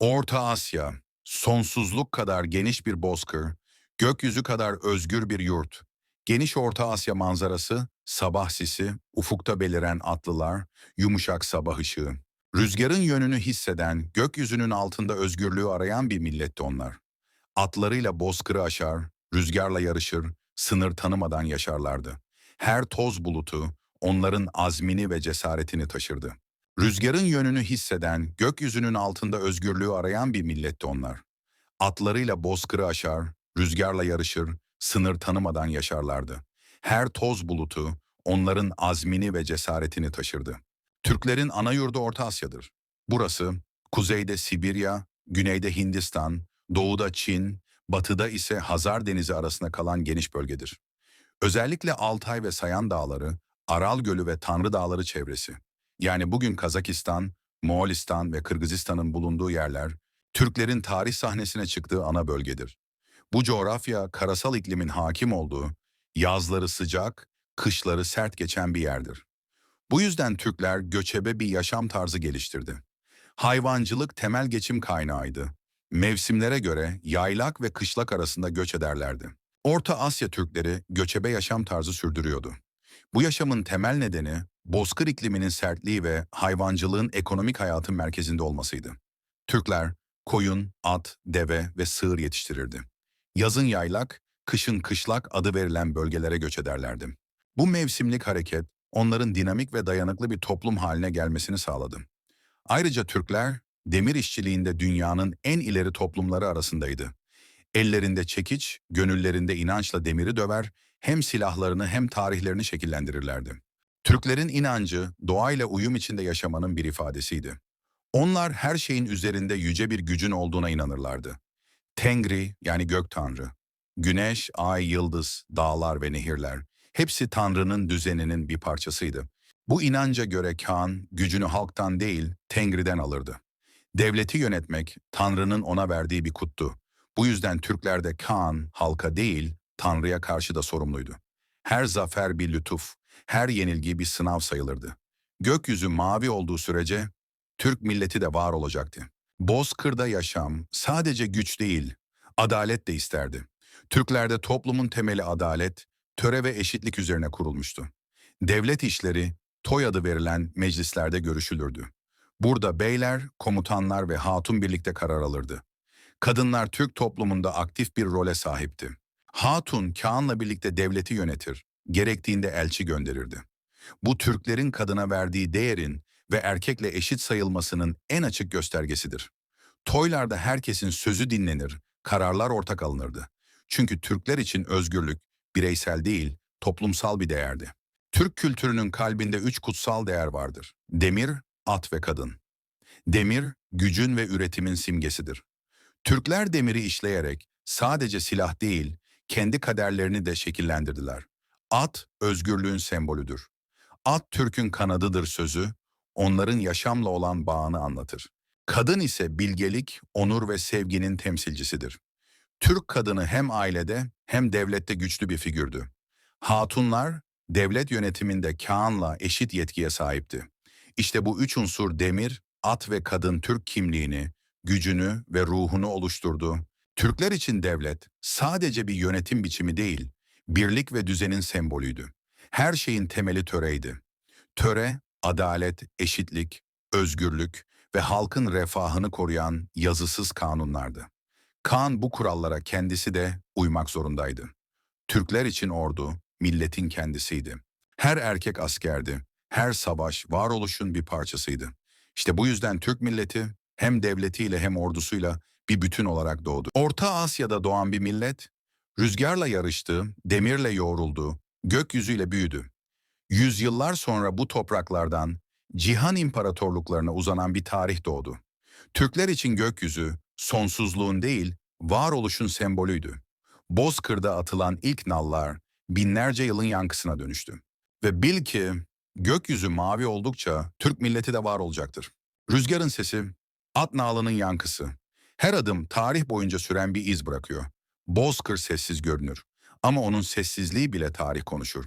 Orta Asya, sonsuzluk kadar geniş bir bozkır, gökyüzü kadar özgür bir yurt. Geniş Orta Asya manzarası, sabah sisi, ufukta beliren atlılar, yumuşak sabah ışığı. Rüzgarın yönünü hisseden, gökyüzünün altında özgürlüğü arayan bir milletti onlar. Atlarıyla bozkırı aşar, rüzgarla yarışır, sınır tanımadan yaşarlardı. Her toz bulutu onların azmini ve cesaretini taşırdı. Rüzgarın yönünü hisseden, gökyüzünün altında özgürlüğü arayan bir milletti onlar. Atlarıyla bozkırı aşar, rüzgarla yarışır, sınır tanımadan yaşarlardı. Her toz bulutu onların azmini ve cesaretini taşırdı. Türklerin ana yurdu Orta Asya'dır. Burası, kuzeyde Sibirya, güneyde Hindistan, doğuda Çin, batıda ise Hazar Denizi arasında kalan geniş bölgedir. Özellikle Altay ve Sayan Dağları, Aral Gölü ve Tanrı Dağları çevresi. Yani bugün Kazakistan, Moğolistan ve Kırgızistan'ın bulunduğu yerler, Türklerin tarih sahnesine çıktığı ana bölgedir. Bu coğrafya karasal iklimin hakim olduğu, yazları sıcak, kışları sert geçen bir yerdir. Bu yüzden Türkler göçebe bir yaşam tarzı geliştirdi. Hayvancılık temel geçim kaynağıydı. Mevsimlere göre yaylak ve kışlak arasında göç ederlerdi. Orta Asya Türkleri göçebe yaşam tarzı sürdürüyordu. Bu yaşamın temel nedeni bozkır ikliminin sertliği ve hayvancılığın ekonomik hayatın merkezinde olmasıydı. Türkler koyun, at, deve ve sığır yetiştirirdi. Yazın yaylak, kışın kışlak adı verilen bölgelere göç ederlerdi. Bu mevsimlik hareket onların dinamik ve dayanıklı bir toplum haline gelmesini sağladı. Ayrıca Türkler demir işçiliğinde dünyanın en ileri toplumları arasındaydı. Ellerinde çekiç, gönüllerinde inançla demiri döver, hem silahlarını hem tarihlerini şekillendirirlerdi. Türklerin inancı doğayla uyum içinde yaşamanın bir ifadesiydi. Onlar her şeyin üzerinde yüce bir gücün olduğuna inanırlardı. Tengri yani gök tanrı, güneş, ay, yıldız, dağlar ve nehirler hepsi tanrının düzeninin bir parçasıydı. Bu inanca göre Kaan gücünü halktan değil Tengri'den alırdı. Devleti yönetmek tanrının ona verdiği bir kuttu. Bu yüzden Türklerde Kaan halka değil tanrıya karşı da sorumluydu. Her zafer bir lütuf, her yenilgi bir sınav sayılırdı. Gökyüzü mavi olduğu sürece Türk milleti de var olacaktı. Bozkır'da yaşam sadece güç değil, adalet de isterdi. Türklerde toplumun temeli adalet, töre ve eşitlik üzerine kurulmuştu. Devlet işleri, toy adı verilen meclislerde görüşülürdü. Burada beyler, komutanlar ve hatun birlikte karar alırdı. Kadınlar Türk toplumunda aktif bir role sahipti. Hatun, Kağan'la birlikte devleti yönetir, gerektiğinde elçi gönderirdi. Bu Türklerin kadına verdiği değerin ve erkekle eşit sayılmasının en açık göstergesidir. Toylarda herkesin sözü dinlenir, kararlar ortak alınırdı. Çünkü Türkler için özgürlük bireysel değil, toplumsal bir değerdi. Türk kültürünün kalbinde üç kutsal değer vardır. Demir, at ve kadın. Demir, gücün ve üretimin simgesidir. Türkler demiri işleyerek sadece silah değil, kendi kaderlerini de şekillendirdiler. At, özgürlüğün sembolüdür. At Türk'ün kanadıdır sözü, onların yaşamla olan bağını anlatır. Kadın ise bilgelik, onur ve sevginin temsilcisidir. Türk kadını hem ailede hem devlette güçlü bir figürdü. Hatunlar, devlet yönetiminde Kağan'la eşit yetkiye sahipti. İşte bu üç unsur demir, at ve kadın Türk kimliğini, gücünü ve ruhunu oluşturdu. Türkler için devlet sadece bir yönetim biçimi değil, birlik ve düzenin sembolüydü. Her şeyin temeli töreydi. Töre, adalet, eşitlik, özgürlük ve halkın refahını koruyan yazısız kanunlardı. Kaan bu kurallara kendisi de uymak zorundaydı. Türkler için ordu, milletin kendisiydi. Her erkek askerdi, her savaş varoluşun bir parçasıydı. İşte bu yüzden Türk milleti hem devletiyle hem ordusuyla bir bütün olarak doğdu. Orta Asya'da doğan bir millet, rüzgarla yarıştı, demirle yoğruldu, gökyüzüyle büyüdü. Yüzyıllar sonra bu topraklardan cihan imparatorluklarına uzanan bir tarih doğdu. Türkler için gökyüzü sonsuzluğun değil, varoluşun sembolüydü. Bozkır'da atılan ilk nallar binlerce yılın yankısına dönüştü. Ve bil ki gökyüzü mavi oldukça Türk milleti de var olacaktır. Rüzgarın sesi, at nalının yankısı. Her adım tarih boyunca süren bir iz bırakıyor. Bozkır sessiz görünür ama onun sessizliği bile tarih konuşur.